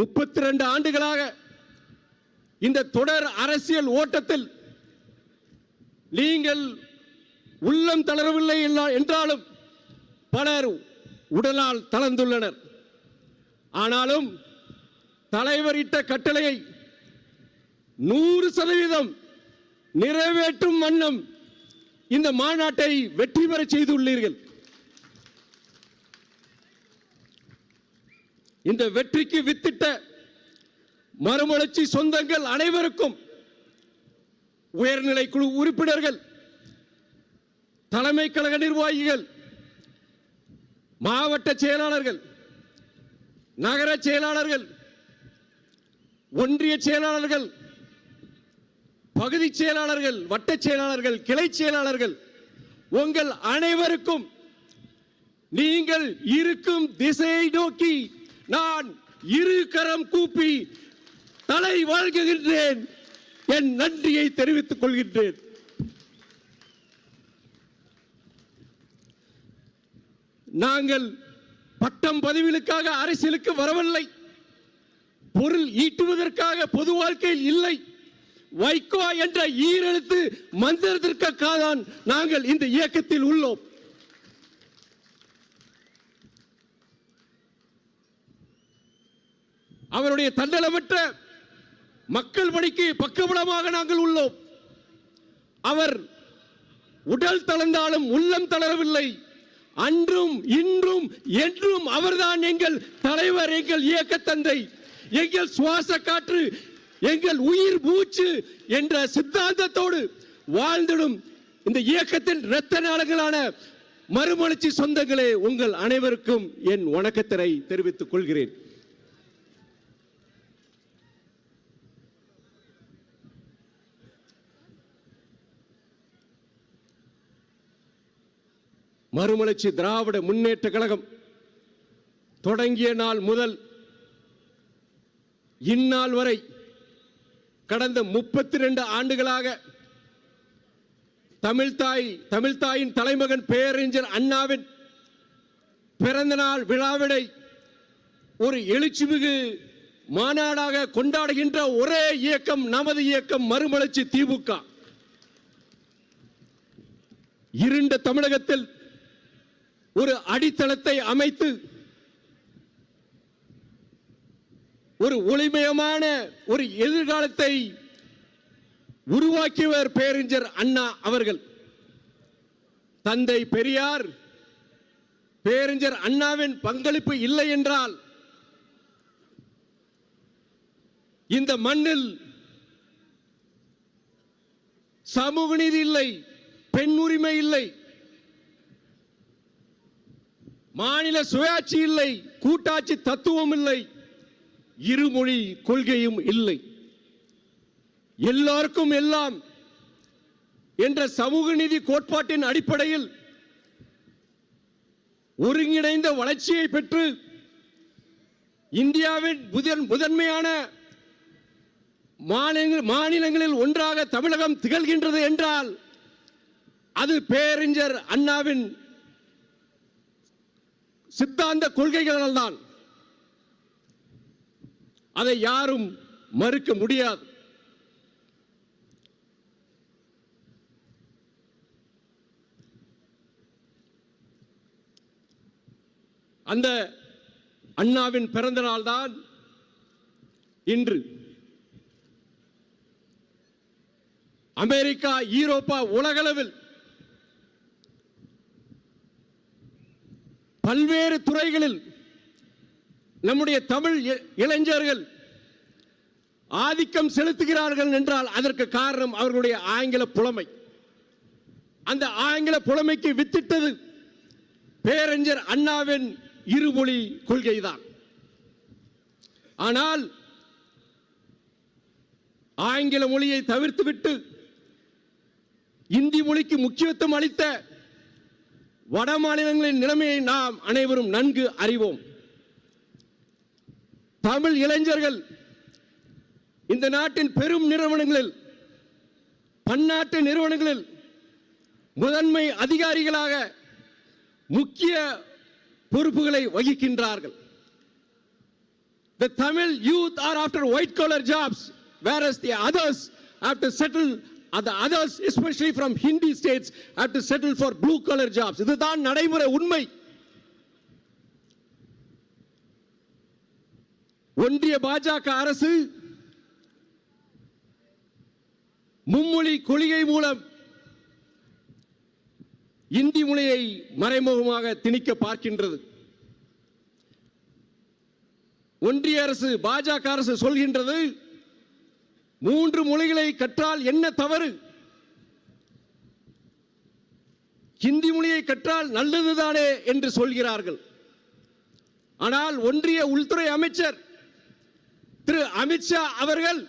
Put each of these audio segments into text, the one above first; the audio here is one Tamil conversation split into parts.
முப்பத்தி ரெண்டு ஆண்டுகளாக இந்த தொடர் அரசியல் ஓட்டத்தில் நீங்கள் உள்ளம் தளரவில்லை என்றாலும் பலர் உடலால் தளர்ந்துள்ளனர். ஆனாலும் தலைவர் இட்ட கட்டளையை நூறு சதவீதம் நிறைவேற்றும் வண்ணம் இந்த மாநாட்டை வெற்றி பெற செய்துள்ளீர்கள். இந்த வெற்றிக்கு வித்திட்ட மறுமலர்ச்சி சொந்தங்கள் அனைவருக்கும் உயர்நிலை குழு உறுப்பினர்கள் தலைமை கழக நிர்வாகிகள் மாவட்ட செயலாளர்கள் நகர செயலாளர்கள் ஒன்றிய செயலாளர்கள் பகுதி செயலாளர்கள் வட்ட செயலாளர்கள் கிளை செயலாளர்கள் உங்கள் அனைவருக்கும் நீங்கள் இருக்கும் திசையை நோக்கி நான் இரு கரம் கூப்பி தலை வழங்குகின்றேன் என் நன்றியை தெரிவித்துக் கொள்கின்றேன். நாங்கள் பட்டம் பதவிகளுக்காக அரசியலுக்கு வரவில்லை. பொருள் ஈட்டுவதற்காக பொது வாழ்க்கையில் இல்லை. வைகோ என்ற ஈரெழுத்து மந்திரத்திற்காக தான் நாங்கள் இந்த இயக்கத்தில் உள்ளோம். அவருடைய தண்டலமற்ற மக்கள் பணிக்கு பக்கபலமாக நாங்கள் உள்ளோம். அவர் உடல் தளர்ந்தாலும் உள்ளம் தளரவில்லை. அன்றும் இன்றும் என்றும் அவர்தான் எங்கள் தலைவர் எங்கள் இயக்க தந்தை எங்கள் சுவாச காற்று எங்கள் உயிர் மூச்சு என்ற சித்தாந்தத்தோடு வாழ்ந்திடும் இந்த இயக்கத்தின் இரத்த நாளங்களான மறுமலர்ச்சி சொந்தங்களே உங்கள் அனைவருக்கும் என் வணக்கத்தினை தெரிவித்துக் கொள்கிறேன். மறுமலர்ச்சி திராவிட முன்னேற்ற கழகம் தொடங்கிய நாள் முதல் இந்நாள் வரை கடந்த முப்பத்தி ரெண்டு ஆண்டுகளாக தமிழ்தாய் தமிழ்தாயின் தலைமகன் பேரறிஞர் அண்ணாவின் பிறந்த நாள் ஒரு எழுச்சிமிகு மாநாடாக கொண்டாடுகின்ற ஒரே இயக்கம் நமது இயக்கம் மறுமலர்ச்சி திமுக. இருண்ட தமிழகத்தில் ஒரு அடித்தளத்தை அமைத்து ஒரு ஒளிமயமான ஒரு எதிர்காலத்தை உருவாக்கியவர் பேரறிஞர் அண்ணா அவர்கள். தந்தை பெரியார் பேரறிஞர் அண்ணாவின் பங்களிப்பு இல்லை என்றால் இந்த மண்ணில் சமூக நீதி இல்லை பெண் உரிமை இல்லை மாநில சுயாட்சி இல்லை கூட்டாட்சி தத்துவம் இல்லை இருமொழி கொள்கையும் இல்லை. எல்லாருக்கும் எல்லாம் என்ற சமூக நீதி கோட்பாட்டின் அடிப்படையில் ஒருங்கிணைந்த வளர்ச்சியை பெற்று இந்தியாவின் முதன் முதன்மையான மாநில மாநிலங்களில் ஒன்றாக தமிழகம் திகழ்கின்றது என்றால் அது பேரறிஞர் அண்ணாவின் சித்தாந்த கொள்கைகளால் தான் அதை யாரும் மறுக்க முடியாது. அந்த அண்ணாவின் பிறந்த நாள் தான் இன்று. அமெரிக்கா ஈரோப்பா உலகளவில் பல்வேறு துறைகளில் நம்முடைய தமிழ் இளைஞர்கள் ஆதிக்கம் செலுத்துகிறார்கள் என்றால் அதற்கு காரணம் அவர்களுடைய ஆங்கில புலமை. அந்த ஆங்கில புலமைக்கு வித்திட்டது பேரறிஞர் அண்ணாவின் இருமொழி கொள்கைதான். ஆனால் ஆங்கில மொழியை தவிர்த்துவிட்டு இந்தி மொழிக்கு முக்கியத்துவம் அளித்த வட மாநிலங்களின் நிலைமையை நாம் அனைவரும் நன்கு அறிவோம். தமிழ் இளைஞர்கள் இந்த நாட்டின் பெரும் நிறுவனங்களில் பன்னாட்டு நிறுவனங்களில் முதன்மை அதிகாரிகளாக முக்கிய பொறுப்புகளை வகிக்கின்றார்கள். The Tamil youth are after white collar jobs, whereas the others have to settle, அந்த others especially from Hindi states states, to settle for blue colour jobs இதுதான் நடைமுறை உண்மை. ஒன்றிய பாஜக அரசு மும்மொழி கொள்கை மூலம் இந்தி மொழியை மறைமுகமாக திணிக்க பார்க்கின்றது. ஒன்றிய அரசு பாஜக அரசு சொல்கின்றது மூன்று மொழிகளை கற்றால் என்ன தவறு? ஹிந்தி மொழியை கற்றால் நல்லதுதானே என்று சொல்கிறார்கள். ஆனால் ஒன்றிய உள்துறை அமைச்சர் திரு. அமித்ஷா அவர்கள்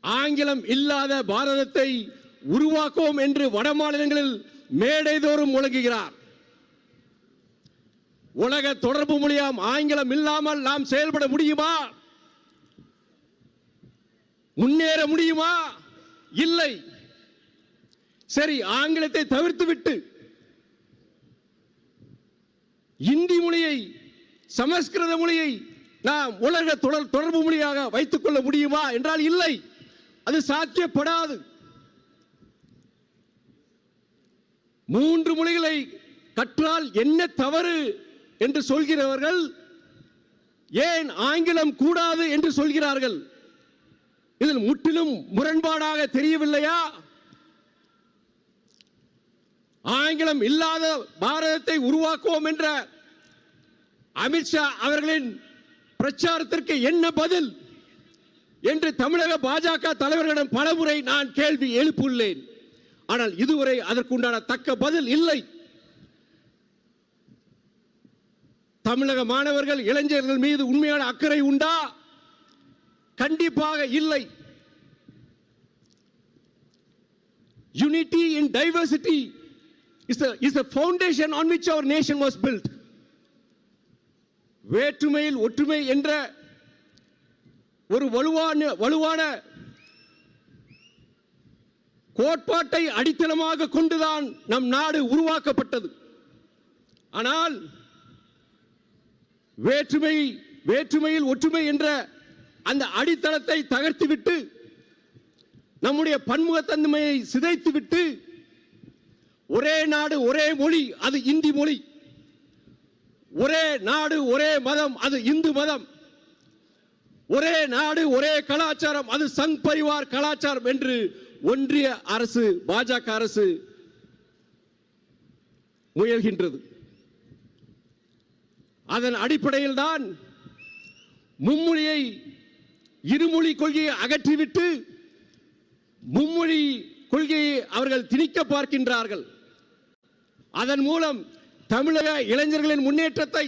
ஆங்கிலம் இல்லாத பாரதத்தை உருவாக்குவோம் என்று வட மாநிலங்களில் மேடைதோறும் முழங்குகிறார். உலக தொடர்பு மொழியாம் ஆங்கிலம் இல்லாமல் நாம் செயல்பட முடியுமா? முன்னேற முடியுமா? இல்லை. சரி ஆங்கிலத்தை தவிர்த்து விட்டு இந்தி மொழியை சமஸ்கிருத மொழியை நாம் உலக தொடர் தொடர்பு மொழியாக வைத்துக் கொள்ள முடியுமா என்றால் இல்லை. அது சாத்தியப்படாது. மூன்று மொழிகளை கற்றால் என்ன தவறு என்று சொல்கிறவர்கள் ஏன் ஆங்கிலம் கூடாது என்று சொல்கிறார்கள்? இதில் முற்றிலும் முரண்பாடாக தெரியவில்லையா? ஆங்கிலம் இல்லாத பாரதத்தை உருவாக்குவோம் என்ற அமித்ஷா அவர்களின் பிரச்சாரத்திற்கு என்ன பதில்? என்று தமிழக பாஜக தலைவர்களிடம் பலமுறை நான் கேள்வி எழுப்பியுள்ளேன். ஆனால் இதுவரை அதற்குண்டான தக்க பதில் இல்லை. தமிழக மாணவர்கள் இளைஞர்கள் மீது உண்மையான அக்கறை உண்டா? கண்டிப்பாக இல்லை. Unity in diversity is is foundation on which our nation was built வேற்றுமையில் ஒற்றுமை என்ற ஒரு வலுவான வலுவான கோட்பாட்டை அடித்தளமாக கொண்டுதான் நம் நாடு உருவாக்கப்பட்டது. ஆனால் வேற்றுமை வேற்றுமையில் ஒற்றுமை என்ற அந்த அடித்தளத்தை தகர்த்துவிட்டு நம்முடைய பன்முகத்தன்மையை சிதைத்துவிட்டு ஒரே நாடு ஒரே மொழி அது இந்தி மொழி. ஒரே நாடு ஒரே மதம் அது இந்து மதம். ஒரே நாடு ஒரே கலாச்சாரம் அது சங் பரிவார் கலாச்சாரம் என்று ஒன்றிய அரசு பாஜக அரசு முயல்கின்றது. அதன் அடிப்படையில் தான் மும்மொழியை இருமொழி கொள்கையை அகற்றிவிட்டு மும்மொழி கொள்கையை அவர்கள் திணிக்க பார்க்கின்றார்கள். அதன் மூலம் தமிழக இளைஞர்களின் முன்னேற்றத்தை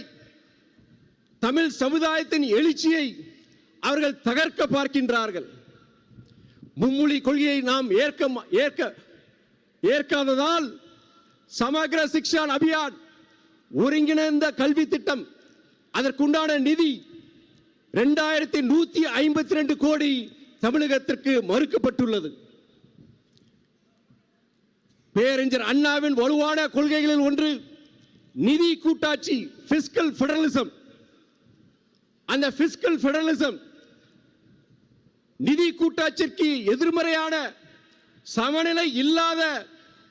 தமிழ் சமுதாயத்தின் எழுச்சியை அவர்கள் தகர்க்க பார்க்கின்றார்கள். மும்மொழி கொள்கையை நாம் ஏற்க ஏற்க ஏற்காததால் சமக்ர சிக்ஷான் அபியான் ஒருங்கிணைந்த கல்வி திட்டம் அதற்குண்டான நிதி இரண்டாயிரத்தி நூத்தி ஐம்பத்தி ரெண்டு கோடி தமிழகத்திற்கு மறுக்கப்பட்டுள்ளது. பேரறிஞர் அண்ணாவின் வலுவான கொள்கைகளில் ஒன்று நிதி கூட்டாட்சி பிஸ்கல் ஃபெடரலிசம் அந்த பிஸ்கல் ஃபெடரலிசம் நிதி கூட்டாட்சிக்கு எதிர்மறையான சமநிலை இல்லாத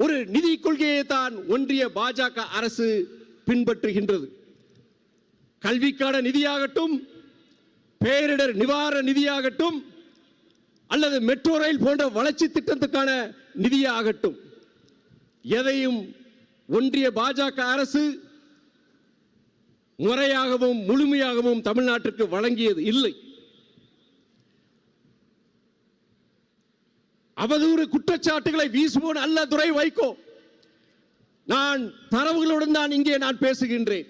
ஒரு நிதி கொள்கையை தான் ஒன்றிய பாஜக அரசு பின்பற்றுகின்றது. கல்விக்கான நிதியாகட்டும் பேரிடர் நிவாரண நிதியாகட்டும் அல்லது மெட்ரோ ரயில் போன்ற வளர்ச்சி திட்டத்துக்கான நிதியாகட்டும். எதையும் ஒன்றிய பாஜக அரசு முறையாகவும் முழுமையாகவும் தமிழ்நாட்டிற்கு வழங்கியது இல்லை. அவதூறு குற்றச்சாட்டுகளை வீசுவோன் அல்ல துறை வைகோ. நான் தரவுகளுடன் தான் இங்கே நான் பேசுகின்றேன்.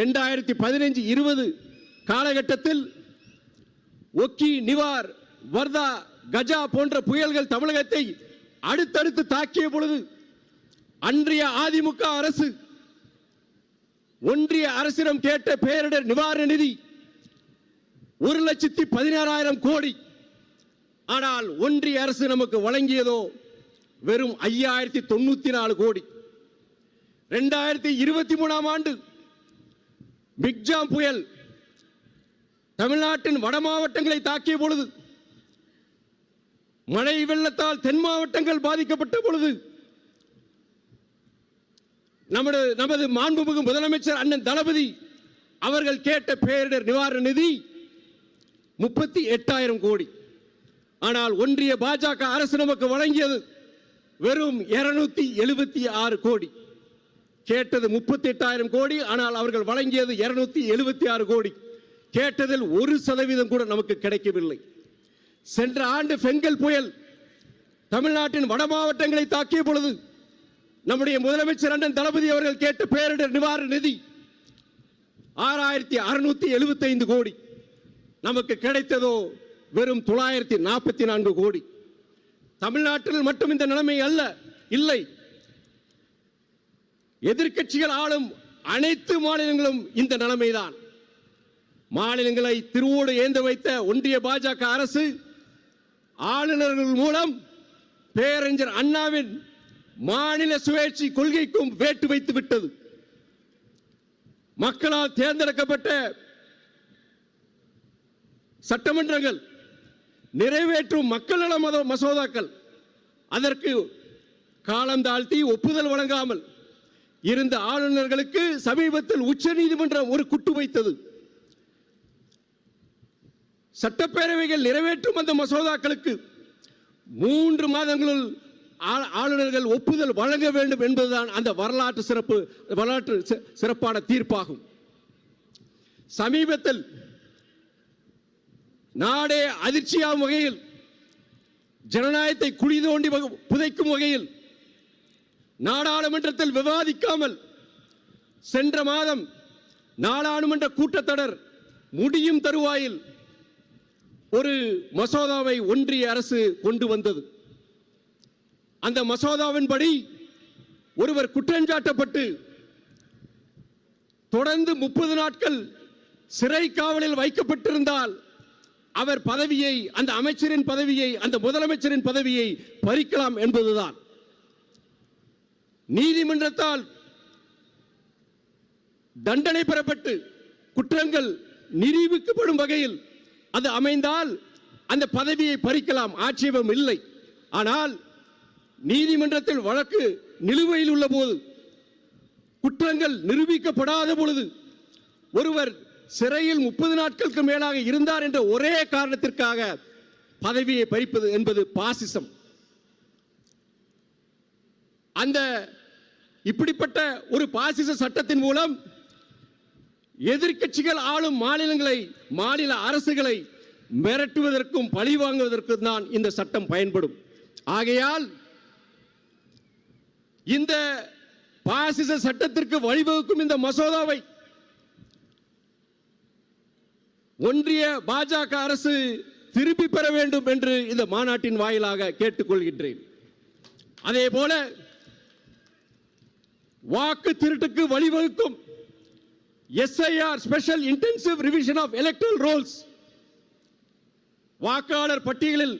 ரெண்டாயிரத்தி பதினைஞ்சு இருபது காலகட்டத்தில் ஒக்கி நிவார் வர்தா கஜா போன்ற புயல்கள் தமிழகத்தை அடுத்தடுத்து தாக்கிய பொழுது அன்றைய அதிமுக அரசு ஒன்றிய அரசிடம் கேட்ட பேரிடர் நிவாரண நிதி ஒரு லட்சத்தி பதினாறாயிரம் கோடி. ஆனால் ஒன்றிய அரசு நமக்கு வழங்கியதோ வெறும் ஐயாயிரத்தி தொண்ணூத்தி நாலு கோடி. ரெண்டாயிரத்தி இருபத்தி மூணாம் ஆண்டு பிக்ஜாம் புயல் தமிழ்நாட்டின் வட மாவட்டங்களை தாக்கிய பொழுது மழை வெள்ளத்தால் தென் மாவட்டங்கள் பாதிக்கப்பட்ட பொழுது நமது நமது மாண்புமிகு முதலமைச்சர் அண்ணன் தளபதி அவர்கள் கேட்ட பேரிடர் நிவாரண நிதி முப்பத்தி எட்டாயிரம் கோடி. ஆனால் ஒன்றிய பாஜக அரசு நமக்கு வழங்கியது வெறும் இருநூத்தி எழுபத்தி ஆறு கோடி. கேட்டது முப்பத்தி எட்டாயிரம் கோடி ஆனால் அவர்கள் வழங்கியது இருநூத்தி எழுபத்தி ஆறு கோடி. கேட்டதில் ஒரு சதவீதம் கூட நமக்கு கிடைக்கவில்லை. சென்ற ஆண்டு பெங்கல் புயல் தமிழ்நாட்டின் வட மாவட்டங்களை தாக்கிய பொழுது நம்முடைய முதலமைச்சர் அண்ணன் தளபதி அவர்கள் கேட்ட பேரிடர் நிவாரண நிதி ஆறாயிரத்தி அறுநூத்தி எழுபத்தைந்து கோடி. நமக்கு கிடைத்ததோ வெறும் தொள்ளாயிரத்தி நாற்பத்தி நான்கு கோடி. தமிழ்நாட்டில் மட்டும் இந்த நிலைமை அல்ல இல்லை. எதிர்க்கட்சிகள் ஆளும் அனைத்து மாநிலங்களும் இந்த நிலைமைதான். மாநிலங்களை திருவோடு ஏந்த வைத்த ஒன்றிய பாஜக அரசு ஆளுநர்கள் மூலம் பேரறிஞர் அண்ணாவின் மாநில சுயேட்சை கொள்கைக்கும் வேட்டு வைத்து விட்டது. மக்களால் தேர்ந்தெடுக்கப்பட்ட சட்டமன்றங்கள் நிறைவேற்றும் மக்கள் நல மத மசோதாக்கள் அதற்கு காலம் தாழ்த்தி ஒப்புதல் வழங்காமல் இருந்த ஆளுநர்களுக்கு சமீபத்தில் உச்சநீதிமன்றம் ஒரு குட்டு வைத்தது. சட்டப்பேரவைகள் நிறைவேற்றும் அந்த மசோதாக்களுக்கு மூன்று மாதங்களில் ஆ- ஆளுநர்கள் ஒப்புதல் வழங்க வேண்டும் என்பதுதான் அந்த வரலாற்று சிறப்பு வரலாற்று சிறப்பான தீர்ப்பாகும். சமீபத்தில் நாடே அதிர்ச்சியாகும் வகையில் ஜனநாயகத்தை குழி தோண்டி வகு- புதைக்கும் வகையில் நாடாளுமன்றத்தில் விவாதிக்காமல் சென்ற மாதம் நாடாளுமன்ற கூட்டத்தொடர் முடியும் தருவாயில் ஒரு மசோதாவை ஒன்றிய அரசு கொண்டு வந்தது. அந்த மசோதாவின்படி ஒருவர் குற்றஞ்சாட்டப்பட்டு தொடர்ந்து முப்பது நாட்கள் சிறை காவலில் வைக்கப்பட்டிருந்தால் அவர் பதவியை அந்த அமைச்சரின் பதவியை அந்த முதலமைச்சரின் பதவியை பறிக்கலாம் என்பதுதான். நீதிமன்றத்தால் தண்டனை பெறப்பட்டு குற்றங்கள் நிரூபிக்கப்படும் வகையில் அது அமைந்தால் அந்த பதவியை பறிக்கலாம். ஆட்சேபம் இல்லை. ஆனால் நீதிமன்றத்தில் வழக்கு நிலுவையில் உள்ள போது குற்றங்கள் நிரூபிக்கப்படாத பொழுது ஒருவர் சிறையில் முப்பது நாட்களுக்கு மேலாக இருந்தார் என்ற ஒரே காரணத்திற்காக பதவியை பறிப்பது என்பது பாசிசம். அந்த இப்படிப்பட்ட ஒரு பாசிச சட்டத்தின் மூலம் எதிர்க்கட்சிகள் ஆளும் மாநிலங்களை மாநில அரசுகளை மிரட்டுவதற்கும் பழி வாங்குவதற்கும் தான் இந்த சட்டம் பயன்படும். ஆகையால் இந்த பாசிச சட்டத்திற்கு வழிவகுக்கும் இந்த மசோதாவை ஒன்றிய பாஜக அரசு திருப்பி பெற வேண்டும் என்று இந்த மாநாட்டின் வாயிலாக கேட்டுக்கொள்கின்றேன். அதே போல வாக்கு திருட்டுக்கு வழிவகுக்கும் SIR special intensive revision of electoral rolls வாக்காளர் பட்டியலில்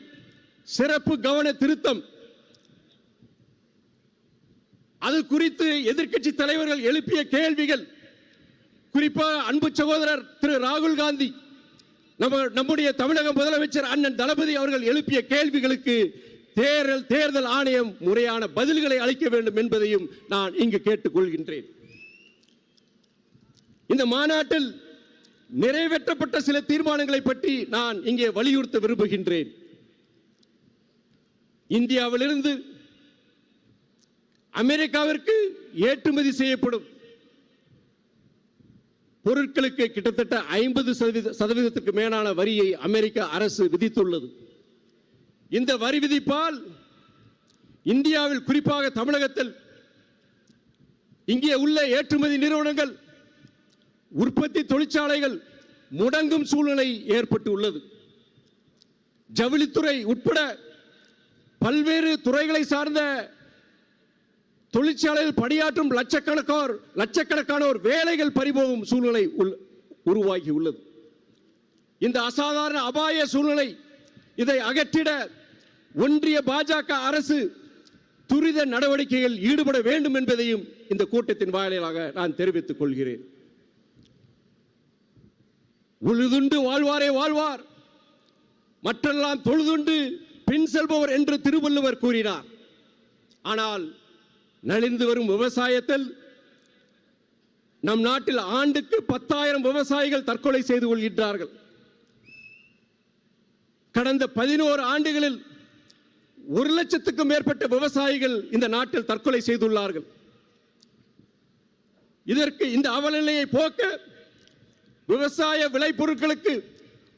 சிறப்பு கவன திருத்தம். அது குறித்து எதிர்க்கட்சி தலைவர்கள் எழுப்பிய கேள்விகள். குறிப்பாக அன்பு சகோதரர் திரு ராகுல் காந்தி நம்ம நம்முடைய தமிழக முதலமைச்சர் அண்ணன் தளபதி அவர்கள் எழுப்பிய கேள்விகளுக்கு தேர்தல் தேர்தல் ஆணையம் முறையான பதில்களை அளிக்க வேண்டும் என்பதையும் நான் இங்கு கேட்டுக்கொள்கின்றேன். இந்த மாநாட்டில் நிறைவேற்றப்பட்ட சில தீர்மானங்களை பற்றி நான் இங்கே வலியுறுத்த விரும்புகின்றேன். இந்தியாவிலிருந்து அமெரிக்காவிற்கு ஏற்றுமதி செய்யப்படும் பொருட்களுக்கு கிட்டத்தட்ட ஐம்பது சதவீத சதவீதத்திற்கு மேலான வரியை அமெரிக்க அரசு விதித்துள்ளது. இந்த வரி விதிப்பால் இந்தியாவில் குறிப்பாக தமிழகத்தில் இங்கே உள்ள ஏற்றுமதி நிறுவனங்கள் உற்பத்தி தொழிற்சாலைகள் முடங்கும் சூழ்நிலை ஏற்பட்டு உள்ளது ஜவுளித்துறை உட்பட பல்வேறு துறைகளை சார்ந்த தொழிற்சாலையில் பணியாற்றும் லட்சக்கணக்கானோர் லட்சக்கணக்கானோர் வேலைகள் பறிபோகும் சூழ்நிலை உள்- உருவாகி உள்ளது இந்த அசாதாரண அபாய சூழ்நிலை இதை அகற்றிட ஒன்றிய பாஜக அரசு துரித நடவடிக்கையில் ஈடுபட வேண்டும் என்பதையும் இந்த கூட்டத்தின் வாயிலாக நான் தெரிவித்துக் கொள்கிறேன். உழுதுண்டு வாழ்வாரே வாழ்வார். மற்றெல்லாம் தொழுதுண்டு பின் செல்பவர் என்று திருவள்ளுவர் கூறினார். ஆனால் நலிந்து வரும் விவசாயத்தில் நம் நாட்டில் ஆண்டுக்கு பத்தாயிரம் விவசாயிகள் தற்கொலை செய்து கொள்கின்றார்கள். கடந்த பதினோரு ஆண்டுகளில் ஒரு லட்சத்துக்கும் மேற்பட்ட விவசாயிகள் இந்த நாட்டில் தற்கொலை செய்துள்ளார்கள். இதற்கு இந்த அவலநிலையை போக்க விவசாய விளைபொருட்களுக்கு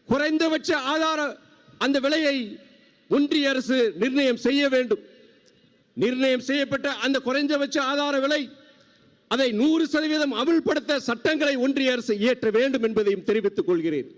குறைந்தபட்ச ஆதார அந்த விலையை ஒன்றிய அரசு நிர்ணயம் செய்ய வேண்டும். நிர்ணயம் செய்யப்பட்ட அந்த குறைந்தபட்ச ஆதார விலை அதை நூறு சதவீதம் அமல்படுத்த சட்டங்களை ஒன்றிய அரசு இயற்ற வேண்டும் என்பதையும் தெரிவித்துக் கொள்கிறேன்.